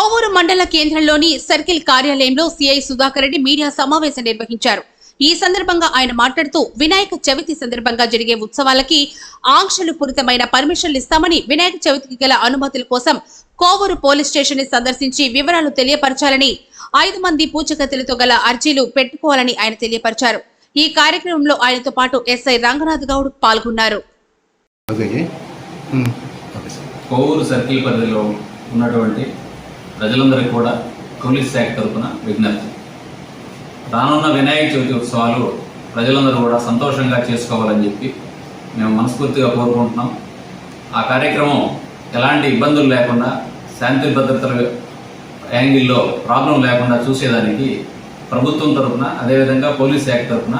కోవూరు మండల కేంద్రంలోని సర్కిల్ కార్యాలయంలో సిఐ సుధాకర్ రెడ్డి మీడియా సమావేశం నిర్వహించారు. ఈ సందర్భంగా ఆయన మాట్లాడుతూ వినాయక చవితి సందర్భంగా జరిగే ఉత్సవాలకి ఆంక్షలు పూరితమైన పర్మిషన్లు ఇస్తామని వినాయక చవితికి గల అనుమతుల కోసం కోవూరు పోలీస్ స్టేషన్ని సందర్శించి వివరాలు తెలియపరచాలని ఐదు మంది పూచకత్తులతో గల అర్జీలు పెట్టుకోవాలని ఆయన తెలియపరిచారు. ఈ కార్యక్రమంలో ఆయనతో పాటు ఎస్ఐ రంగనాథ్ గౌడ్ పాల్గొన్నారు. కోవూరు సర్కిల్ పరిధిలో ఉన్నటువంటి ప్రజలందరికీ కూడా పోలీస్ శాఖ తరఫున విజ్ఞప్తి. రానున్న వినాయక చవితి ఉత్సవాలు ప్రజలందరూ కూడా సంతోషంగా చేసుకోవాలని చెప్పి మేము మనస్ఫూర్తిగా కోరుకుంటున్నాం. ఆ కార్యక్రమం ఎలాంటి ఇబ్బందులు లేకుండా శాంతి భద్రతల యాంగిల్లో ప్రాబ్లం లేకుండా చూసేదానికి ప్రభుత్వం తరఫున అదేవిధంగా పోలీస్ శాఖ తరఫున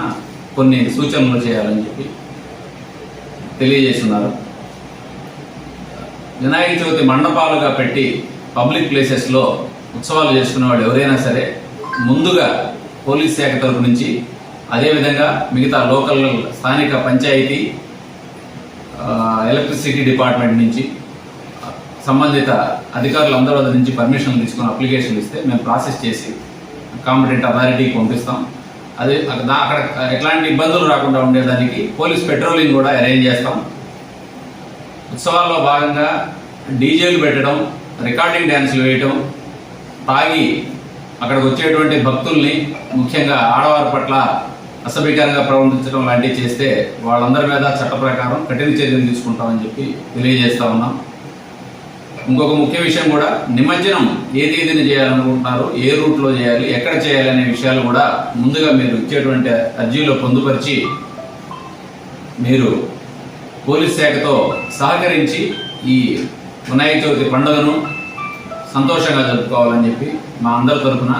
కొన్ని సూచనలు చేయాలని చెప్పి తెలియజేస్తున్నారు. వినాయక చవితి మండపాలుగా పెట్టి పబ్లిక్ ప్లేసెస్లో ఉత్సవాలు చేసుకునేవాడు ఎవరైనా సరే ముందుగా పోలీస్ శాఖ తరపు నుంచి అదేవిధంగా మిగతా లోకల్ స్థానిక పంచాయతీ ఎలక్ట్రిసిటీ డిపార్ట్మెంట్ నుంచి సంబంధిత అధికారులందరి వద్ద నుంచి పర్మిషన్ తీసుకుని అప్లికేషన్ ఇస్తే మేము ప్రాసెస్ చేసి కాంపిటెంట్ అథారిటీకి పంపిస్తాం. అదే అక్కడ అక్కడ ఎట్లాంటి ఇబ్బందులు రాకుండా ఉండేదానికి పోలీస్ పెట్రోలింగ్ కూడా అరేంజ్ చేస్తాం. ఉత్సవాల్లో భాగంగా డీజేలు పెట్టడం రికార్డింగ్ డ్యాన్సులు వేయటం తాగి అక్కడికి వచ్చేటువంటి భక్తుల్ని ముఖ్యంగా ఆడవారి పట్ల అసభ్యకరంగా ప్రవర్తించడం లాంటివి చేస్తే వాళ్ళందరి మీద చట్ట ప్రకారం కఠిన చర్యలు తీసుకుంటామని చెప్పి తెలియజేస్తా ఉన్నాం. ఇంకొక ముఖ్య విషయం కూడా నిమజ్జనం ఏ తేదీని చేయాలనుకుంటున్నారు ఏ రూట్లో చేయాలి ఎక్కడ చేయాలి అనే విషయాలు కూడా ముందుగా మీరు ఇచ్చేటువంటి అర్జీలో పొందుపరిచి మీరు పోలీస్ శాఖతో సహకరించి ఈ వినాయక చవితి పండుగను సంతోషంగా జరుపుకోవాలని చెప్పి మా అందరి తరఫున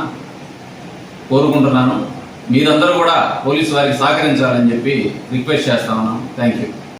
కోరుకుంటున్నాను. మీరందరూ కూడా పోలీసు వారికి సహకరించాలని చెప్పి రిక్వెస్ట్ చేస్తా ఉన్నాం. Thank you.